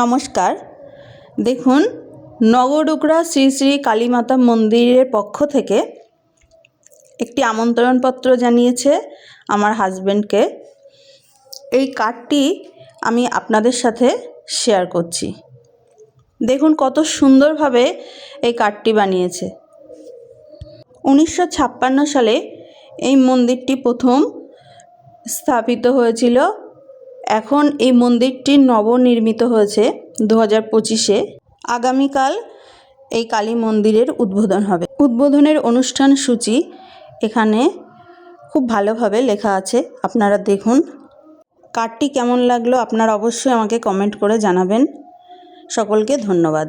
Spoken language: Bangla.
নমস্কার। দেখুন নগরুকরা শ্রী শ্রী কালীমাতা মন্দিরের পক্ষ থেকে একটি আমন্ত্রণপত্র জানিয়েছে আমার হাজব্যান্ডকে এই কার্ডটি আমি আপনাদের সাথে শেয়ার করছি। দেখুন, কত সুন্দরভাবে এই কার্ডটি বানিয়েছে। উনিশশো ছাপ্পান্ন সালে এই মন্দিরটি প্রথম স্থাপিত হয়েছিল এখন এই মন্দিরটি নবনির্মিত হয়েছে দু হাজার পঁচিশে। আগামীকাল এই কালী মন্দিরের উদ্বোধন হবে। উদ্বোধনের অনুষ্ঠান সূচি এখানে খুব ভালোভাবে লেখা আছে। আপনারা দেখুন। কার্ডটি কেমন লাগল আপনারা অবশ্যই আমাকে কমেন্ট করে জানাবেন। সকলকে ধন্যবাদ।